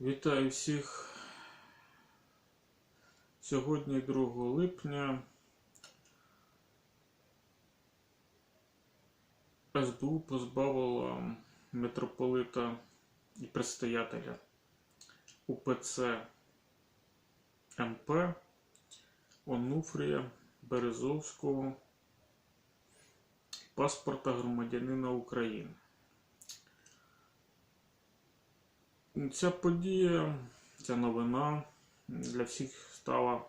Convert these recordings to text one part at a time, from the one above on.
Вітаю всіх. Сьогодні 2 липня. СБУ позбавила митрополита і предстоятеля УПЦ МП Онуфрія Березовського паспорта громадянина України. Ця подія, ця новина для всіх стала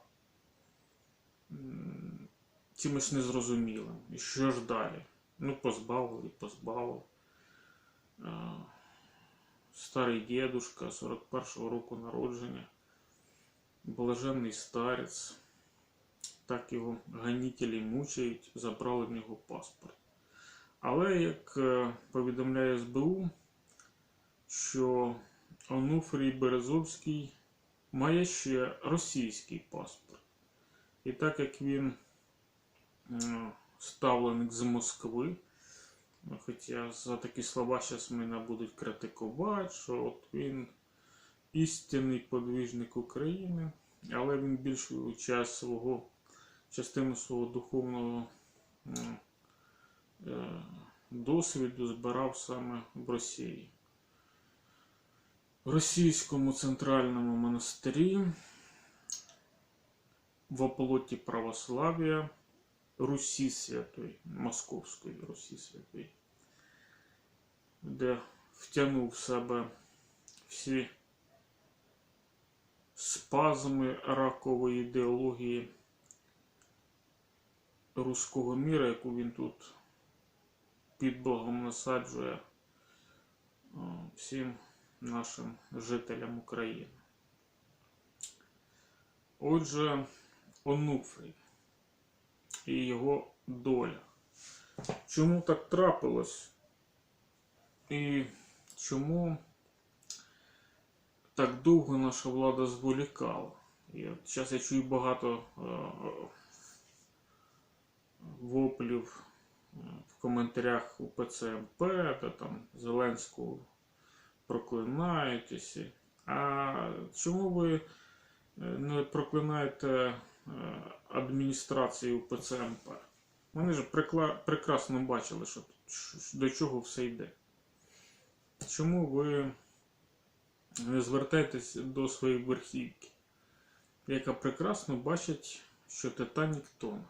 чимось незрозумілим. І що ж далі? Ну, позбавив. Е, Старий дідушка 41-го року народження, блаженний старець, так його ганітелі мучають, забрали в нього паспорт. Але, як е, повідомляє СБУ, що Онуфрій Березовський має ще російський паспорт. І так як він е, ставленик з Москви, ну, хоча за такі слова зараз мене будуть критикувати, що от він істинний подвижник України, але він більшу час свого, частину свого духовного е, досвіду збирав саме в Росії російському центральному монастирі в оплоті православ'я Русі Святої, Московської Русі Святої, де втягнув в себе всі спазми ракової ідеології руського міра, яку він тут під Богом насаджує всім нашим жителям України. Отже, Онуфрій і його доля. Чому так трапилось? І чому так довго наша влада зволікала? І от зараз я чую багато е, воплів е, в коментарях у ПЦМП, та там Зеленського проклинаєтеся. А чому ви е, не проклинаєте е, адміністрацію ПЦМП? Вони ж прекрасно бачили, що до чого все йде. Чому ви не звертаєтесь до своєї верхівки, яка прекрасно бачить, що Титанік тоне?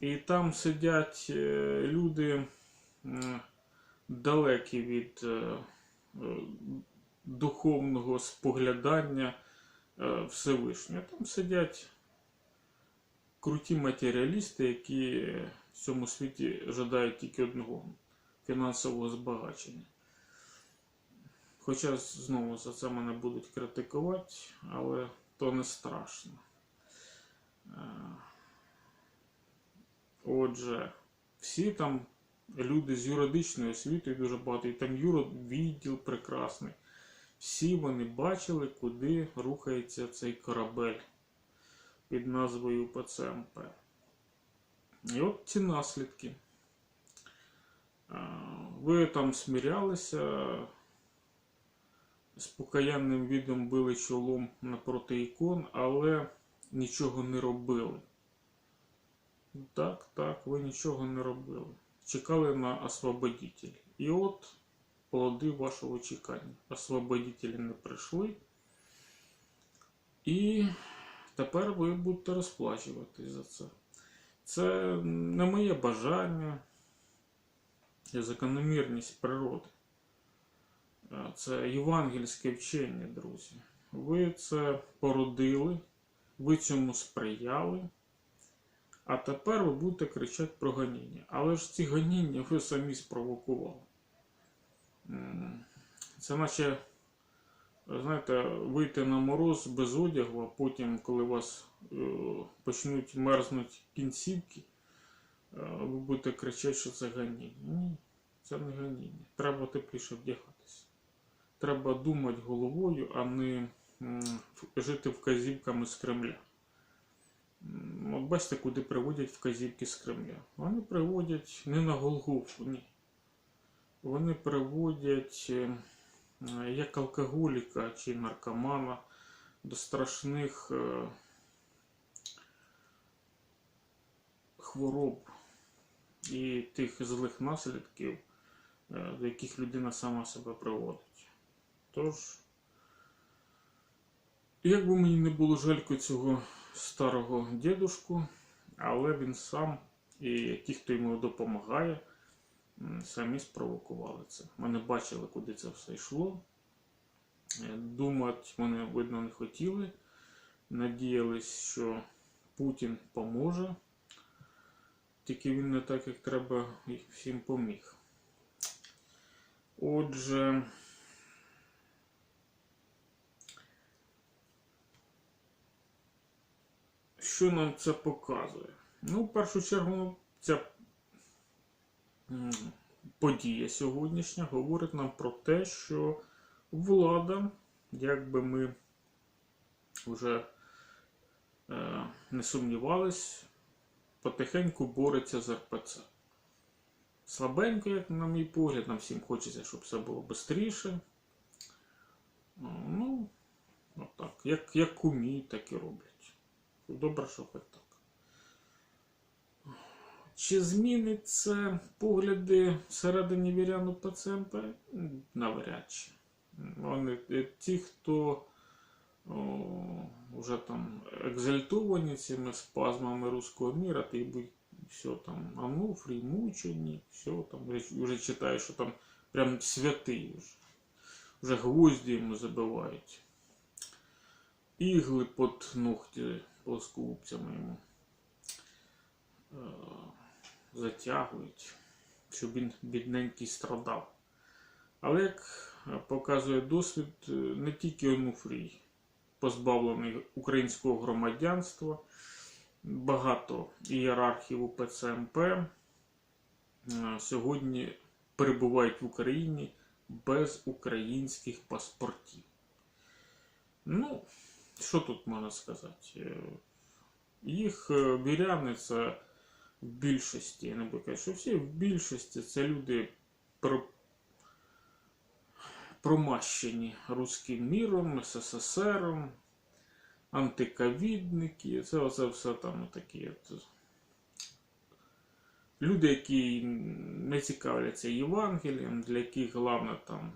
І там сидять е, люди далекі від духовного споглядання е, Всевишнього. Там сидять круті матеріалісти, які в цьому світі жадають тільки одного фінансового збагачення. Хоча знову за це мене будуть критикувати, але то не страшно. Е, Отже, всі там люди з юридичною освітою дуже багато, і там юровідділ прекрасний. Всі вони бачили, куди рухається цей корабель під назвою ПЦМП. І от ці наслідки. Ви там смірялися, з покаянним відом били чолом напроти ікон, але нічого не робили. Так, так, ви нічого не робили. Чекали на освободитель. І от плоди вашого чекання. Освободителі не прийшли. І тепер ви будете розплачуватись за це. Це не моє бажання, це закономірність природи. Це євангельське вчення, друзі. Ви це породили, ви цьому сприяли. А тепер ви будете кричати про ганіння. Але ж ці ганіння ви самі спровокували. Це наче, знаєте, вийти на мороз без одягу, а потім, коли у вас е, почнуть мерзнути кінцівки, е, ви будете кричати, що це ганіння. Ні, це не ганіння. Треба тепліше вдягатися. Треба думати головою, а не жити вказівками з Кремля. Бачите, куди приводять вказівки з Кремля. Вони приводять не на Голгофу, ні. Вони приводять е, як алкоголіка чи наркомана до страшних е, хвороб і тих злих наслідків, е, до яких людина сама себе приводить. Тож, як би мені не було жалько цього старого дідушку, але він сам і ті, хто йому допомагає, самі спровокували це. Вони бачили, куди це все йшло. Е, Думати вони, видно, не хотіли. Надіялись, що Путін поможе. Тільки він не так, як треба, всім поміг. Отже, що нам це показує? Ну, в першу чергу, ця подія сьогоднішня говорить нам про те, що влада, як би ми вже е, не сумнівались, потихеньку бореться з РПЦ. Слабенько, як на мій погляд, нам всім хочеться, щоб все було швидше. Ну, отак. Як, як уміють, так і роблять. Добре, що хоч так. Чи змінить це погляди всередині вірян у ПЦМП? Навряд чи. Вони е, ті, хто о, вже там екзальтовані цими спазмами руського міра, ти будь все там Ануфрій, мученик, все там вже читаю, що там прям святий вже. Вже гвозді йому забивають. Ігли під ногті плоскоубцями йому е, затягують, щоб він бідненький страдав. Але як показує досвід, е, не тільки Онуфрій позбавлений українського громадянства, багато ієрархів УПЦ МП е, сьогодні перебувають в Україні без українських паспортів. Ну, що тут можна сказати? Е, Їх е, в більшості, я не буду казати, що всі в більшості це люди про промащені руським міром, СССР, антиковідники, це оце все там такі. От. Люди, які не цікавляться Євангелієм, для яких головне там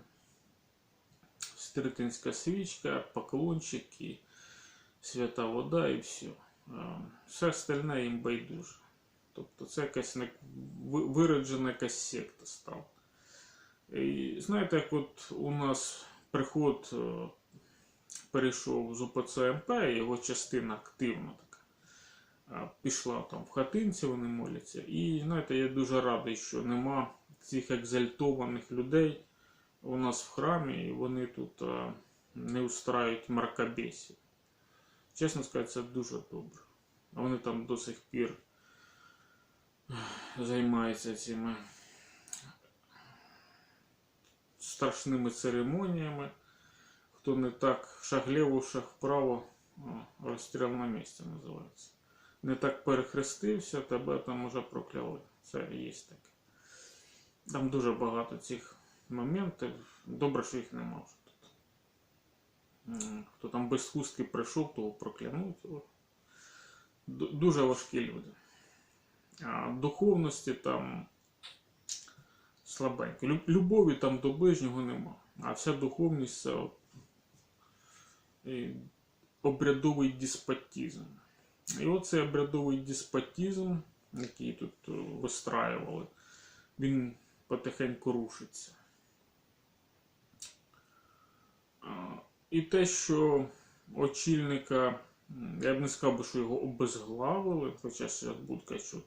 стритинська свічка, поклончики, свята вода і все. Все остальне їм байдуже. Тобто це якась вироджена якась секта стала. І знаєте, як от у нас приход е, перейшов з УПЦ МП, його частина активна така. Пішла там в хатинці, вони моляться. І знаєте, я дуже радий, що нема цих екзальтованих людей у нас в храмі, і вони тут е, не устраюють мракобесів. Чесно сказати, це дуже добре. Вони там до сих пір займаються цими страшними церемоніями. Хто не так шаг ліво, шаг вправо, розстріл на місці називається. Не так перехрестився, тебе там уже прокляли. Це є таке. Там дуже багато цих моментів. Добре, що їх нема вже Хто там без хустки прийшов, того проклянуть. Дуже важкі люди. А духовності там слабенько. Любові там до ближнього нема. А вся духовність це обрядовий деспотизм. І оцей обрядовий деспотизм, який тут е, вистраювали, він потихеньку рушиться. І те, що очільника, я б не сказав, що його обезглавили, хоча зараз буде казати, що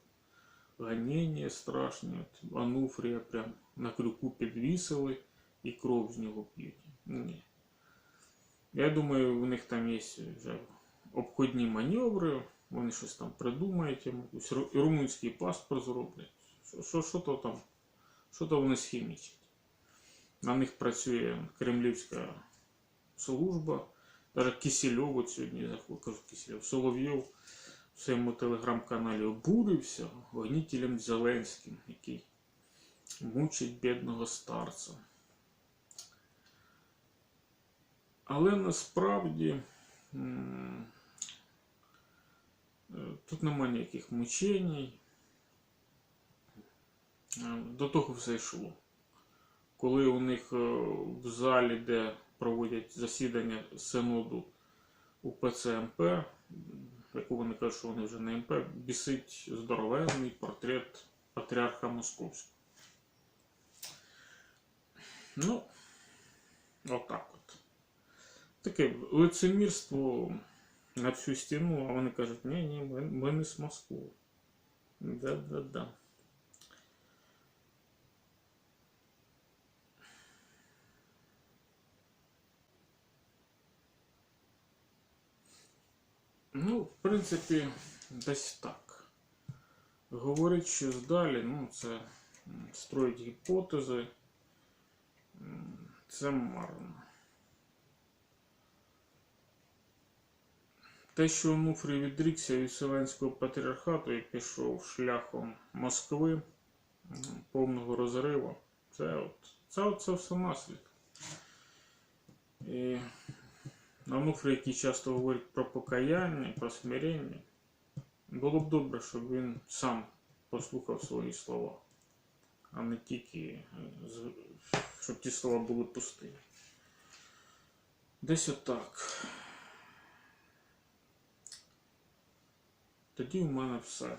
гонення страшні, от Ануфрія прям на крюку підвісили і кров з нього п'ють. Ні. Я думаю, у них там є вже обходні маневри, вони щось там придумають, ру- румунський паспорт зроблять. Що, що то там, що то вони схімічать. На них працює кремлівська служба. Навіть Кисельов от сьогодні заходив, Кисельов, Соловйов в своєму телеграм-каналі обурився гонітелем Зеленським, який мучить бідного старця. Але насправді е, тут немає ніяких мучень. Е, До того все йшло. Коли у них е, в залі, де проводять засідання синоду у ПЦМП, яку вони кажуть, що вони вже не МП, бісить здоровезний портрет патріарха Московського. Ну, отак от. Таке лицемірство на всю стіну, а вони кажуть, ні, ні, ми, ми не з Москви. Да-да-да. Ну, в принципі, десь так. Говорить щось далі, ну, це строїть гіпотези. Це марно. Те, що Онуфрій відрікся від Вселенського патріархату і пішов шляхом Москви повного розриву, це от, це, от, це все наслідки. І Онуфрій, який часто говорить про покаяння, про смирення, було б добре, щоб він сам послухав свої слова, а не тільки, щоб ті слова були пустими. Десь отак. Тоді в мене все.